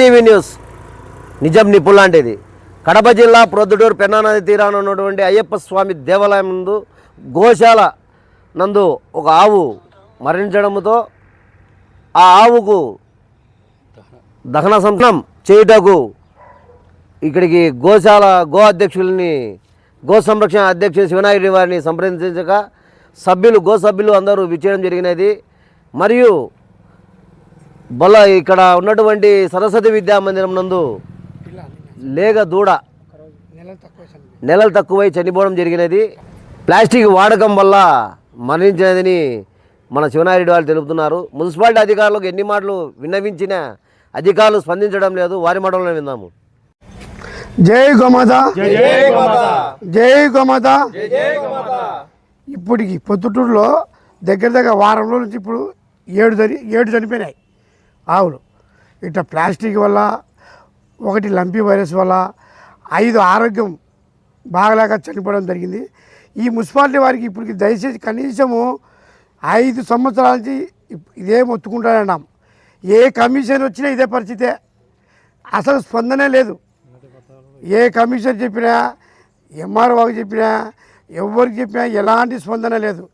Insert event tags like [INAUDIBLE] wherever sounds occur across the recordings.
ETV news. నిజం నిపులాంటిది కడప జిల్లా ప్రొద్దుటూరు పెన్నానది తీరాన ఉన్నటువంటి అయ్యప్ప స్వామి దేవాలయం ముందు గోశాల నందు ఒక ఆవు మరణించడంతో ఆ ఆవుకు దహన సంస్కారం చేయుటకు ఇక్కడికి గోశాల గో అధ్యక్షుల్ని గో సంరక్షణ అధ్యక్షుడు శివనాయుడి వారిని సంప్రదించగా సభ్యులు గో సభ్యులు అందరూ విచ్చేయడం జరిగినది. మరియు బల ఇక్కడ ఉన్నటువంటి సరస్వతి విద్యా మందిరం నందు లేగ దూడ నెలలు తక్కువై చనిపోవడం జరిగినది. ప్లాస్టిక్ వాడకం వల్ల మరణించినదని మన శివనారెడ్డి వాళ్ళు తెలుపుతున్నారు. మున్సిపాలిటీ అధికారులకు ఎన్ని మాటలు విన్నవించినా అధికారులు స్పందించడం లేదు. వారి మాటలను విందాము. జై గోమాత. జై గోమాత. ఇప్పటికి పొద్దుటూరులో దగ్గర దగ్గర వారం రోజుల నుంచి ఇప్పుడు ఏడు చని ఏడు చనిపోయినాయి. ఆవులు. ఇట్లా ప్లాస్టిక్ వల్ల ఒకటి లంపీ వైరస్ వల్ల ఐదు ఆరోగ్యం బాగలేక చనిపోవడం జరిగింది. ఈ మున్సిపాలిటీ వారికి ఇప్పటికి దయచేసి కనీసము ఐదు సంవత్సరాల నుంచి ఇప్- ఇదే మొత్తుకుంటానన్నాం ఏ కమిషన్ వచ్చినా ఇదే పరిస్థితే. అసలు స్పందనే లేదు. ఏ కమిషన్ చెప్పినా ఎంఆర్ఓకి చెప్పినా ఎవరికి చెప్పినా ఎలాంటి స్పందన లేదు.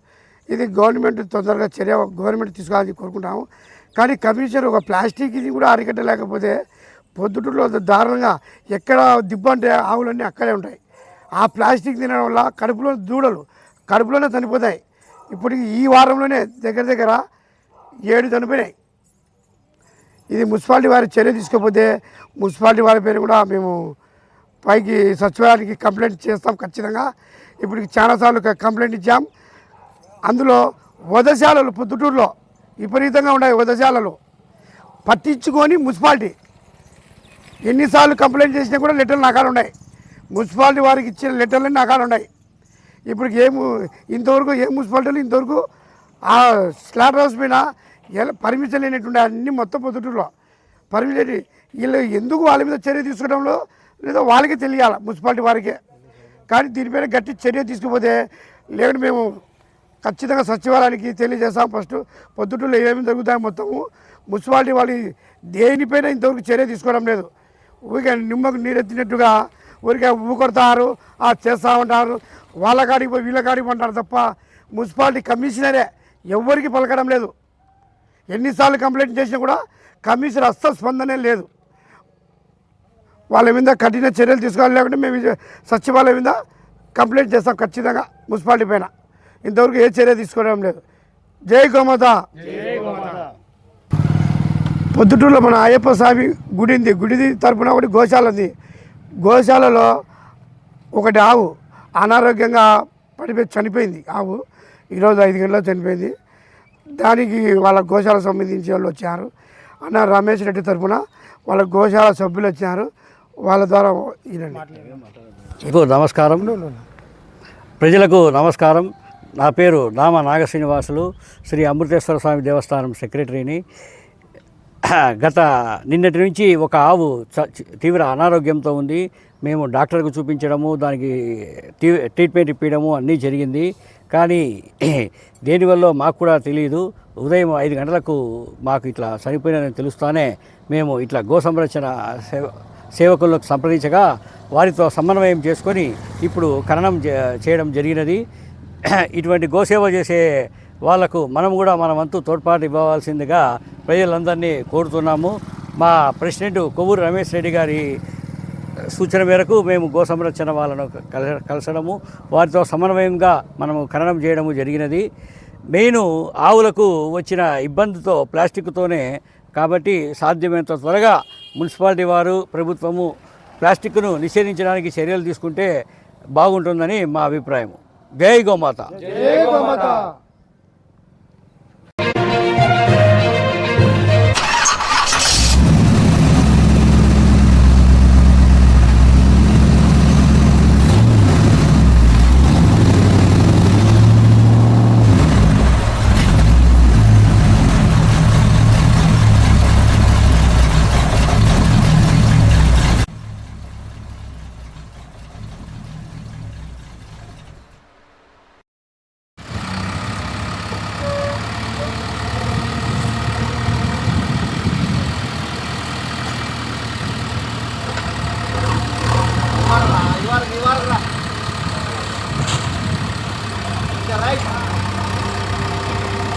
ఇది గవర్నమెంట్ తొందరగా చర్య గవర్నమెంట్ తీసుకోవాలని కోరుకుంటాము కానీ కమిషన్ ఒక ప్లాస్టిక్ ఇది కూడా అరికట్టలేకపోతే పొద్దుటూరులో దారుణంగా ఎక్కడ దిబ్బ అంటే ఆవులన్నీ అక్కడే ఉంటాయి. ఆ ప్లాస్టిక్ తినడం వల్ల కడుపులో దూడలు కడుపులోనే చనిపోతాయి. ఇప్పటికి ఈ వారంలోనే దగ్గర దగ్గర ఏడు చనిపోయినాయి. ఇది మున్సిపాలిటీ వారి చర్య తీసుకోకపోతే మున్సిపాలిటీ వారి పేరు కూడా మేము పైకి సచివాలయానికి కంప్లైంట్ చేస్తాం ఖచ్చితంగా. ఇప్పుడు చాలాసార్లు కంప్లైంట్ ఇచ్చాం. అందులో వధశాలలు పొద్దుటూరులో విపరీతంగా ఉన్నాయి వధశాలలు పట్టించుకొని మున్సిపాలిటీ. ఎన్నిసార్లు కంప్లైంట్ చేసినా కూడా లెటర్లు నకాలు ఉన్నాయి. మున్సిపాలిటీ వారికి ఇచ్చిన లెటర్లన్నీ నకాలు ఉన్నాయి. ఇప్పుడు ఏము ఇంతవరకు ఏ మున్సిపాలిటీలు ఇంతవరకు ఆ స్లాటర్ హౌస్ మీద ఎలా పర్మిషన్ లేనటువంటి అన్ని మొత్తం పొద్దుటూరులో. పర్మిషన్ వీళ్ళు ఎందుకు వాళ్ళ మీద చర్య తీసుకోవడంలో లేదో వాళ్ళకే తెలియాలి మున్సిపాలిటీ వారికే. కానీ దీనిపైన గట్టి చర్య తీసుకుపోతే లేకుంటే మేము ఖచ్చితంగా సచివాలయానికి తెలియజేస్తాం. ఫస్ట్ పొద్దుటూరులో ఏమేమి జరుగుతాయి మొత్తము. మున్సిపాలిటీ వాళ్ళు దేనిపైన ఇంతవరకు చర్య తీసుకోవడం లేదు. ఊరికే నిమ్మకు నీరెత్తినట్టుగా ఊరికే ఊకొడతారు ఆ చేస్తూ ఉంటారు. వాళ్ళ కాడికి పోయి వీళ్ళ కాడికి పోంటారు తప్ప మున్సిపాలిటీ కమిషనరే ఎవరికి పలకడం లేదు. ఎన్నిసార్లు కంప్లైంట్ చేసినా కూడా కమిషనర్ అస్సలు స్పందనే లేదు. వాళ్ళ మీద కఠిన చర్యలు తీసుకోవాలి లేకుంటే మేము సచివాలయం మీద కంప్లైంట్ చేస్తాం ఖచ్చితంగా మున్సిపాలిటీ పైన. ఇంతవరకు ఏ చర్య తీసుకోవడం లేదు. జై గోమాత. పొద్దుటూరులో మన అయ్యప్ప స్వామి గుడి ఉంది. గుడి తరపున ఒకటి గోశాల ఉంది. గోశాలలో ఒకటి ఆవు అనారోగ్యంగా పడిపోయి చనిపోయింది. ఆవు ఈరోజు ఐదు గంటల చనిపోయింది. దానికి వాళ్ళ గోశాల సంబంధించి వాళ్ళు వచ్చారు. అన్న రమేష్ రెడ్డి తరపున వాళ్ళ గోశాల సభ్యులు వచ్చారు. వాళ్ళ ద్వారా నమస్కారం ప్రజలకు నమస్కారం. నా పేరు నామ నాగశ్రీనివాసులు శ్రీ అమృతేశ్వర స్వామి దేవస్థానం సెక్రటరీని. గత నిన్నటి నుంచి ఒక ఆవు తీవ్ర అనారోగ్యంతో ఉంది. మేము డాక్టర్కు చూపించడము దానికి ట్రీట్మెంట్ ఇప్పించడము అన్నీ జరిగింది. కానీ [CLEARS THROAT] దేనివల్ల మాకు కూడా తెలియదు. ఉదయం ఐదు గంటలకు మాకు ఇట్లా చనిపోయినని తెలుస్తానే మేము ఇట్లా గో సంరక్షణ సేవ సేవకులకు సంప్రదించగా వారితో సమన్వయం చేసుకొని ఇప్పుడు ఖననం చే- చేయడం జరిగినది. [CLEARS THROAT] ఇటువంటి గోసేవ చేసే వాళ్ళకు మనం కూడా మన వంతు తోడ్పాటు ఇవ్వవలసిందిగా ప్రజలందరినీ కోరుతున్నాము. మా ప్రెసిడెంట్ కొవ్వూరు రమేష్ రెడ్డి గారి సూచన మేరకు మేము గో సంరక్షణ వాళ్ళను కల కలసడము. వారితో సమన్వయంగా మనము ఖననం చేయడము జరిగినది. మెయిన్ ఆవులకు వచ్చిన ఇబ్బందితో ప్లాస్టిక్తోనే కాబట్టి సాధ్యమైనంత త్వరగా మున్సిపాలిటీ వారు ప్రభుత్వము ప్లాస్టిక్ను నిషేధించడానికి చర్యలు తీసుకుంటే బాగుంటుందని మా అభిప్రాయం జై గోమాత రైట్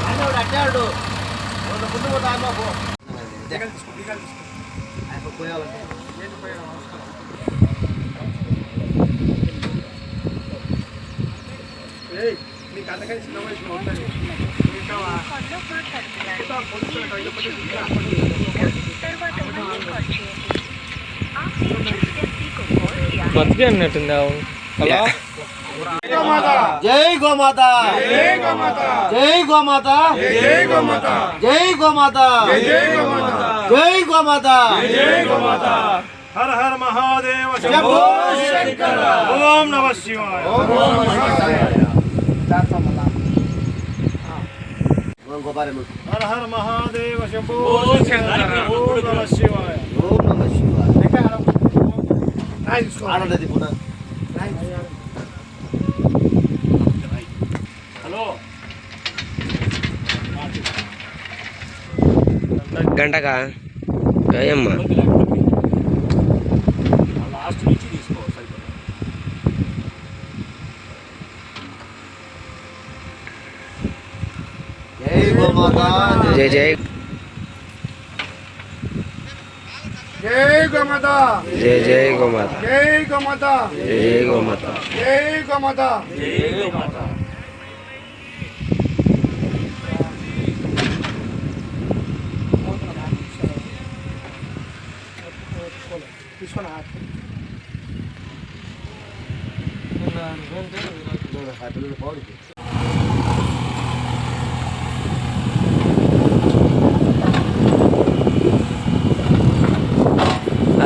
ఆయన అట్టాడు రెండు ముందు పోతా అమ్మ పోయాలంటే నీకు అంతకని చిన్న వయసులో ఉంటుంది బతికే అన్నట్టుంది అవు అలా జై గోమాత. జై గోమాత. జై గోమాత. జై గోమాత. జై గోమాత జై గోమాత జై గోమాత. హర హర మహాదేవ శంభో శంకర ఓం నమ శివాయ. ఓం హర హర మహాదేవ శంభో ఓం నమ శివాయ. ఓం నమః శివాయ. ఆనందది పునః గంటకా? అయ్యమ్మా జై గోమాత జై. జై జై గోమాత. జై జై గోమాత. జై గోమాత. జై జై గోమాత. జై గోమాత.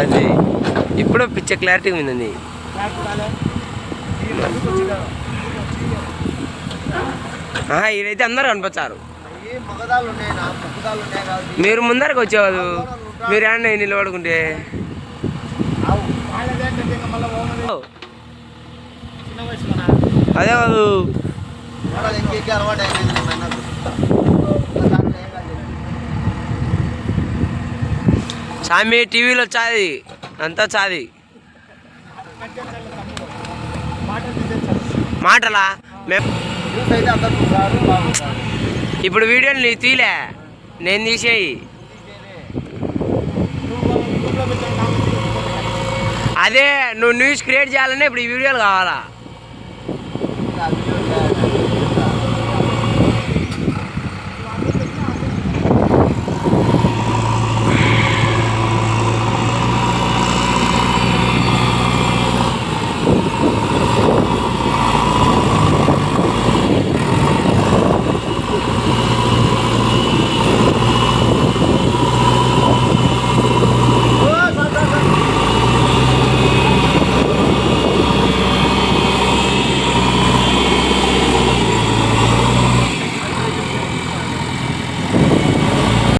అది ఇప్పుడు పిచ్చ క్లారిటీ ఉందండి. ఆహా, అందరూ కనిపించారు మీరు ముందరకు వచ్చేవాళ్ళు. మీరు ఏమన్నా నిలబడుకుంటే? అదే కాదు. మగదాలు ఇంకెక్కి అలవాటు అయిపోయింది మా అన్నకు. స్వామి టీవీలో చాది అంతా చాది మాటలా మేము ఇప్పుడు వీడియోలు నీ తీలే నేను తీసేయి. అదే నువ్వు న్యూస్ క్రియేట్ చేయాలంటే ఇప్పుడు ఈ వీడియోలు కావాలా?